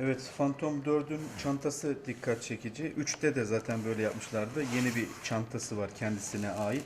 Evet, Phantom 4'ün çantası dikkat çekici. 3'te de zaten böyle yapmışlardı. Yeni bir çantası var kendisine ait.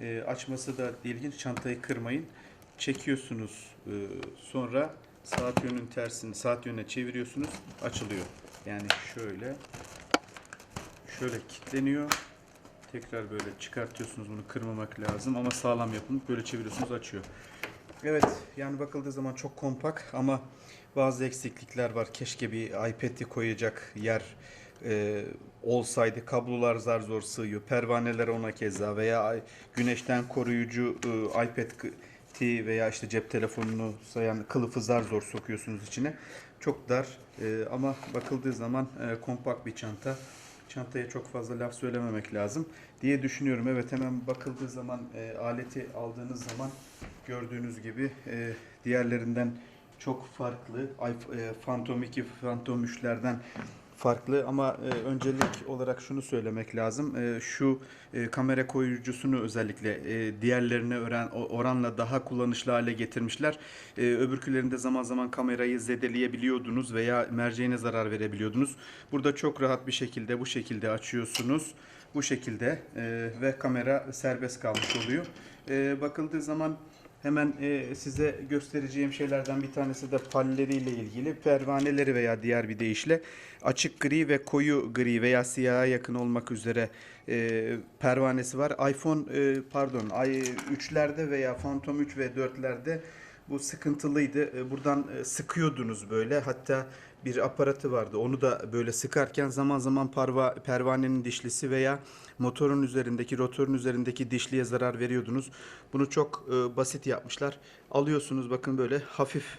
Ee, açması da ilginç. Çantayı kırmayın. Çekiyorsunuz. e, sonra saat yönünün tersini saat yönüne çeviriyorsunuz. Açılıyor. Yani şöyle şöyle kilitleniyor. Tekrar böyle çıkartıyorsunuz. Bunu kırmamak lazım ama sağlam yapın. Böyle çeviriyorsunuz açıyor. Evet yani bakıldığı zaman çok kompak ama bazı eksiklikler var. Keşke bir iPad'i koyacak yer e, olsaydı. Kablolar zar zor sığıyor. Pervaneler ona keza veya güneşten koruyucu e, iPad veya işte cep telefonunu sayan kılıfı zar zor sokuyorsunuz içine. Çok dar e, ama bakıldığı zaman e, kompakt bir çanta. Çantaya çok fazla laf söylememek lazım diye düşünüyorum. Evet hemen bakıldığı zaman e, aleti aldığınız zaman gördüğünüz gibi e, diğerlerinden çok farklı. e, Phantom 2, Phantom 3'lerden farklı ama e, öncelik olarak şunu söylemek lazım. E, şu e, kamera koyucusunu özellikle e, diğerlerine o- oranla daha kullanışlı hale getirmişler. E, öbürkülerinde zaman zaman kamerayı zedeleyebiliyordunuz veya merceğine zarar verebiliyordunuz. Burada çok rahat bir şekilde bu şekilde açıyorsunuz. Bu şekilde e, ve kamera serbest kalmış oluyor. E, bakıldığı zaman Hemen e, size göstereceğim şeylerden bir tanesi de palleriyle ilgili. Pervaneleri veya diğer bir deyişle açık gri ve koyu gri veya siyaha yakın olmak üzere e, pervanesi var. iPhone e, pardon ay 3'lerde veya Phantom 3 ve 4'lerde bu sıkıntılıydı. E, Buradan e, sıkıyordunuz böyle. Hatta bir aparatı vardı. Onu da böyle sıkarken zaman zaman parva, pervanenin dişlisi veya motorun üzerindeki, rotorun üzerindeki dişliye zarar veriyordunuz. Bunu çok e, basit yapmışlar. Alıyorsunuz bakın böyle hafif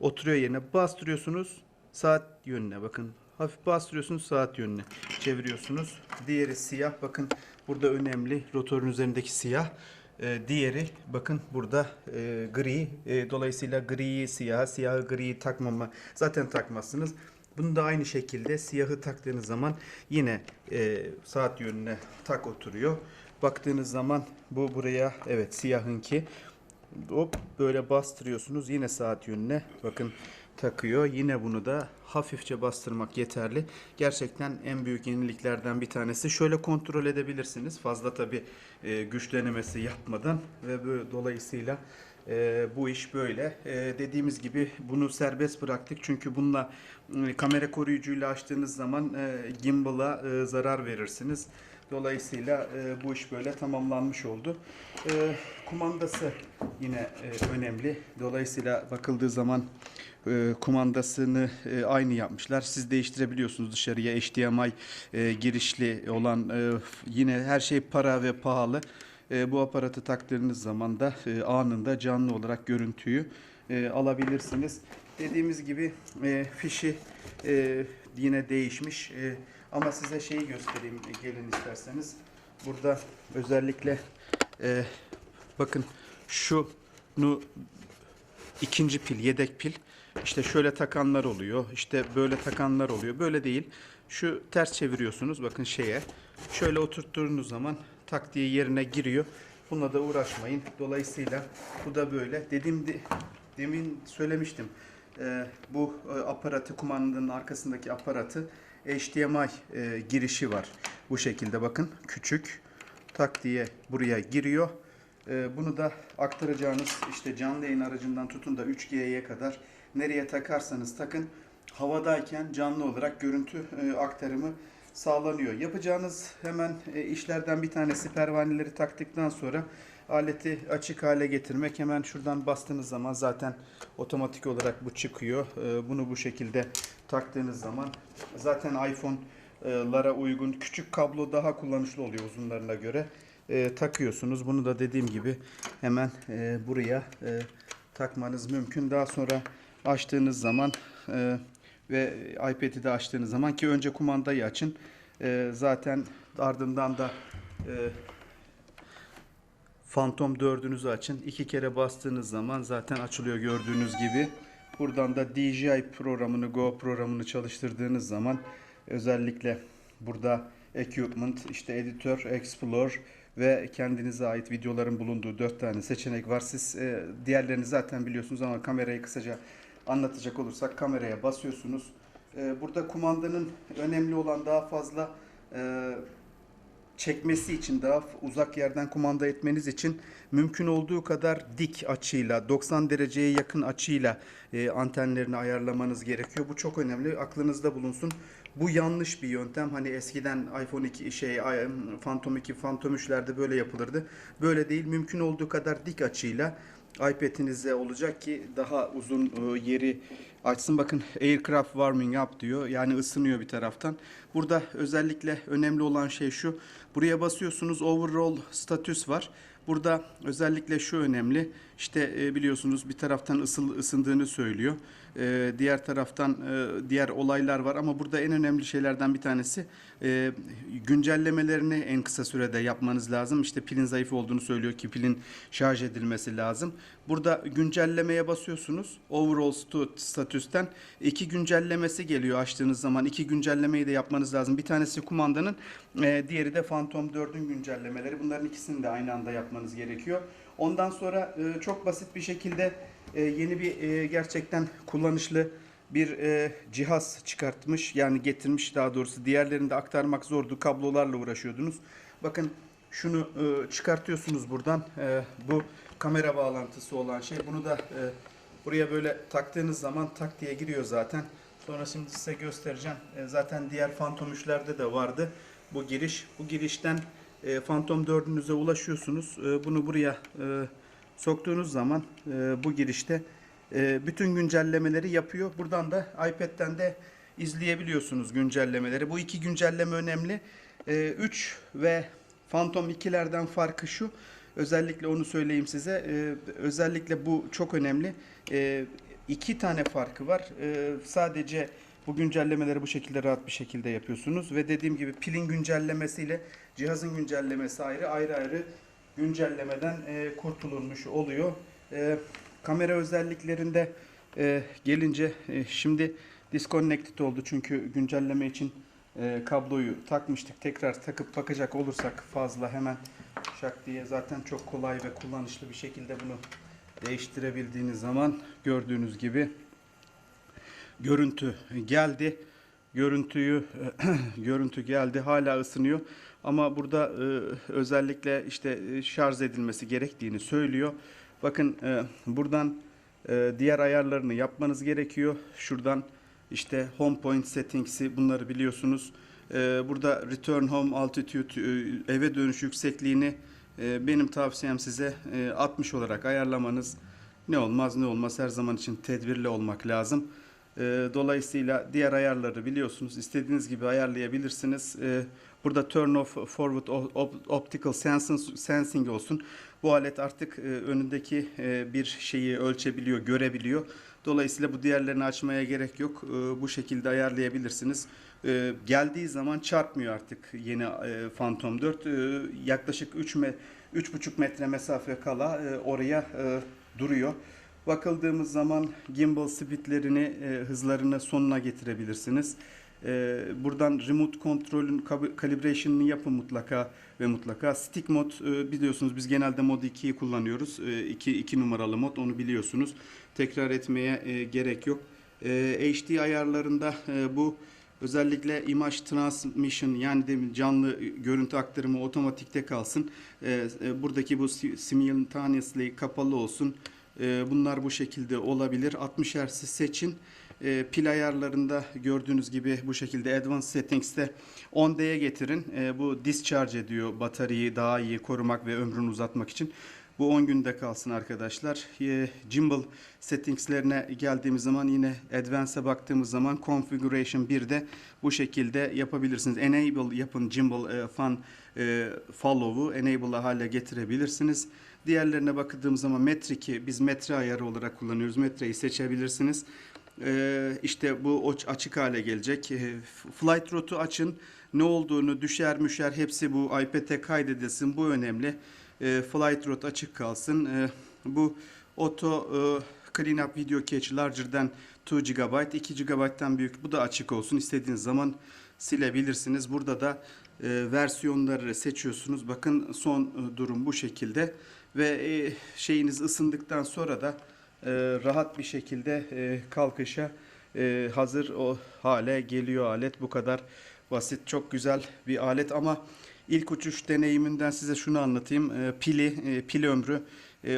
oturuyor yerine bastırıyorsunuz saat yönüne bakın. Hafif bastırıyorsunuz saat yönüne çeviriyorsunuz. Diğeri siyah bakın burada önemli rotorun üzerindeki siyah. Ee, diğeri bakın burada e, gri. E, dolayısıyla griyi siyaha, siyahı griyi takmama zaten takmazsınız. Bunu da aynı şekilde siyahı taktığınız zaman yine e, saat yönüne tak oturuyor. Baktığınız zaman bu buraya evet siyahınki hop böyle bastırıyorsunuz yine saat yönüne bakın takıyor. Yine bunu da hafifçe bastırmak yeterli. Gerçekten en büyük yeniliklerden bir tanesi. Şöyle kontrol edebilirsiniz. Fazla tabi güç denemesi yapmadan ve böyle dolayısıyla e, bu iş böyle. E, dediğimiz gibi bunu serbest bıraktık. Çünkü bununla e, kamera koruyucuyla açtığınız zaman e, gimbal'a e, zarar verirsiniz. Dolayısıyla e, bu iş böyle tamamlanmış oldu. E, kumandası yine e, önemli. Dolayısıyla bakıldığı zaman e, kumandasını e, aynı yapmışlar. Siz değiştirebiliyorsunuz dışarıya HDMI e, girişli olan e, yine her şey para ve pahalı. E, bu aparatı taktığınız zaman da e, anında canlı olarak görüntüyü e, alabilirsiniz. Dediğimiz gibi e, fişi e, yine değişmiş. E, ama size şeyi göstereyim e, gelin isterseniz. Burada özellikle e, bakın şunu ikinci pil, yedek pil. İşte şöyle takanlar oluyor. işte böyle takanlar oluyor. Böyle değil. Şu ters çeviriyorsunuz bakın şeye. Şöyle oturttuğunuz zaman tak diye yerine giriyor. Bununla da uğraşmayın. Dolayısıyla bu da böyle. Dediğim de, demin söylemiştim. Ee, bu e, aparatı kumandanın arkasındaki aparatı HDMI e, girişi var. Bu şekilde bakın küçük tak diye buraya giriyor. Ee, bunu da aktaracağınız işte canlı yayın aracından tutun da 3G'ye kadar nereye takarsanız takın havadayken canlı olarak görüntü e, aktarımı sağlanıyor. Yapacağınız hemen e, işlerden bir tanesi pervaneleri taktıktan sonra aleti açık hale getirmek. Hemen şuradan bastığınız zaman zaten otomatik olarak bu çıkıyor. E, Bunu bu şekilde taktığınız zaman zaten iPhone'lara uygun küçük kablo daha kullanışlı oluyor uzunlarına göre. E, takıyorsunuz. Bunu da dediğim gibi hemen e, buraya e, takmanız mümkün. Daha sonra açtığınız zaman e, ve iPad'i de açtığınız zaman ki önce kumandayı açın. Zaten ardından da Phantom 4'ünüzü açın. İki kere bastığınız zaman zaten açılıyor gördüğünüz gibi. Buradan da DJI programını, Go programını çalıştırdığınız zaman özellikle burada Equipment, işte Editor, Explore ve kendinize ait videoların bulunduğu 4 tane seçenek var. Siz e, diğerlerini zaten biliyorsunuz ama kamerayı kısaca anlatacak olursak kameraya basıyorsunuz. e, burada kumandanın önemli olan daha fazla e, çekmesi için daha uzak yerden kumanda etmeniz için mümkün olduğu kadar dik açıyla 90 dereceye yakın açıyla e, antenlerini ayarlamanız gerekiyor. Bu çok önemli. Aklınızda bulunsun. Bu yanlış bir yöntem. Hani eskiden iPhone 2 şey Phantom 2, Phantom 3'lerde böyle yapılırdı. Böyle değil. Mümkün olduğu kadar dik açıyla iPad'inize olacak ki daha uzun e, yeri açsın. Bakın aircraft warming up diyor. Yani ısınıyor bir taraftan. Burada özellikle önemli olan şey şu. Buraya basıyorsunuz overall status var. Burada özellikle şu önemli. İşte e, biliyorsunuz bir taraftan ısıl, ısındığını söylüyor. E, diğer taraftan e, diğer olaylar var ama burada en önemli şeylerden bir tanesi e, güncellemelerini en kısa sürede yapmanız lazım. İşte pilin zayıf olduğunu söylüyor ki pilin şarj edilmesi lazım. Burada güncellemeye basıyorsunuz. Overall statüsten iki güncellemesi geliyor açtığınız zaman. iki güncellemeyi de yapmanız lazım. Bir tanesi kumandanın, e, diğeri de Phantom 4'ün güncellemeleri. Bunların ikisini de aynı anda yapmanız gerekiyor. Ondan sonra e, çok basit bir şekilde e, yeni bir e, gerçekten kullanışlı bir e, cihaz çıkartmış. Yani getirmiş daha doğrusu. Diğerlerini de aktarmak zordu. Kablolarla uğraşıyordunuz. Bakın şunu e, çıkartıyorsunuz buradan. E, bu kamera bağlantısı olan şey. Bunu da e, buraya böyle taktığınız zaman tak diye giriyor zaten. Sonra şimdi size göstereceğim. E, zaten diğer Phantom 3'lerde de vardı bu giriş. Bu girişten e, Phantom 4'ünüze ulaşıyorsunuz. E, bunu buraya e, soktuğunuz zaman e, bu girişte e, bütün güncellemeleri yapıyor. Buradan da iPad'den de izleyebiliyorsunuz güncellemeleri. Bu iki güncelleme önemli. 3 ve Phantom 2'lerden farkı şu. Özellikle onu söyleyeyim size. E, özellikle bu çok önemli. E, iki tane farkı var. E, sadece bu güncellemeleri bu şekilde rahat bir şekilde yapıyorsunuz ve dediğim gibi pilin güncellemesiyle cihazın güncellemesi ayrı ayrı ayrı güncellemeden e, kurtulunmuş oluyor. E, kamera özelliklerinde e, gelince e, şimdi disconnected oldu çünkü güncelleme için e, kabloyu takmıştık. Tekrar takıp bakacak olursak fazla hemen şak diye zaten çok kolay ve kullanışlı bir şekilde bunu değiştirebildiğiniz zaman gördüğünüz gibi görüntü geldi. Görüntüyü görüntü geldi. Hala ısınıyor. Ama burada e, özellikle işte e, şarj edilmesi gerektiğini söylüyor. Bakın e, buradan e, diğer ayarlarını yapmanız gerekiyor. Şuradan işte home point settings'i bunları biliyorsunuz. E, burada return home altitude e, eve dönüş yüksekliğini e, benim tavsiyem size e, 60 olarak ayarlamanız. Ne olmaz ne olmaz her zaman için tedbirli olmak lazım. E, Dolayısıyla diğer ayarları biliyorsunuz. istediğiniz gibi ayarlayabilirsiniz. E, Burada turn off forward op- optical sensing, olsun. Bu alet artık e, önündeki e, bir şeyi ölçebiliyor, görebiliyor. Dolayısıyla bu diğerlerini açmaya gerek yok. E, Bu şekilde ayarlayabilirsiniz. Geldiği zaman çarpmıyor artık yeni e, Phantom 4. E, Yaklaşık 3 me 3,5 metre mesafe kala oraya duruyor. Bakıldığımız zaman gimbal speedlerini, e, hızlarını sonuna getirebilirsiniz. E, buradan remote kontrolün calibration'ını yapın mutlaka ve mutlaka. Stick mod e, biliyorsunuz biz genelde mod 2'yi kullanıyoruz. 2 2 numaralı mod onu biliyorsunuz. Tekrar etmeye e, gerek yok. E, HD ayarlarında e, bu özellikle image transmission yani de canlı görüntü aktarımı otomatikte kalsın. E, e, buradaki bu si- simultaneously kapalı olsun. E, bunlar bu şekilde olabilir. 60 Hz seçin. E, pil ayarlarında gördüğünüz gibi bu şekilde Advanced Settings'te 10D'ye getirin. E, bu discharge ediyor bataryayı daha iyi korumak ve ömrünü uzatmak için. Bu 10 günde kalsın arkadaşlar. E, gimbal settingslerine geldiğimiz zaman yine Advance'e baktığımız zaman Configuration 1'de bu şekilde yapabilirsiniz. Enable yapın gimbal e, fan e, follow'u enable hale getirebilirsiniz. Diğerlerine bakıldığımız zaman metriki biz metre ayarı olarak kullanıyoruz. Metreyi seçebilirsiniz. Ee, işte bu açık hale gelecek. Ee, Flight route'u açın. Ne olduğunu düşer müşer hepsi bu iPad'e kaydedilsin. Bu önemli. Ee, flight route açık kalsın. Ee, bu auto e, clean up video cache larger than 2 GB. 2 GB'tan büyük. Bu da açık olsun. İstediğiniz zaman silebilirsiniz. Burada da e, versiyonları seçiyorsunuz. Bakın son e, durum bu şekilde. Ve e, şeyiniz ısındıktan sonra da e, rahat bir şekilde e, kalkışa hazır o hale geliyor alet. Bu kadar basit, çok güzel bir alet ama ilk uçuş deneyiminden size şunu anlatayım. E, pili, pil ömrü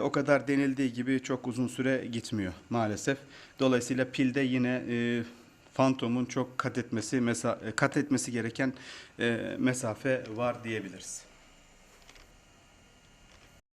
o kadar denildiği gibi çok uzun süre gitmiyor maalesef. Dolayısıyla pilde yine Phantom'un çok kat etmesi, kat etmesi gereken mesafe var diyebiliriz.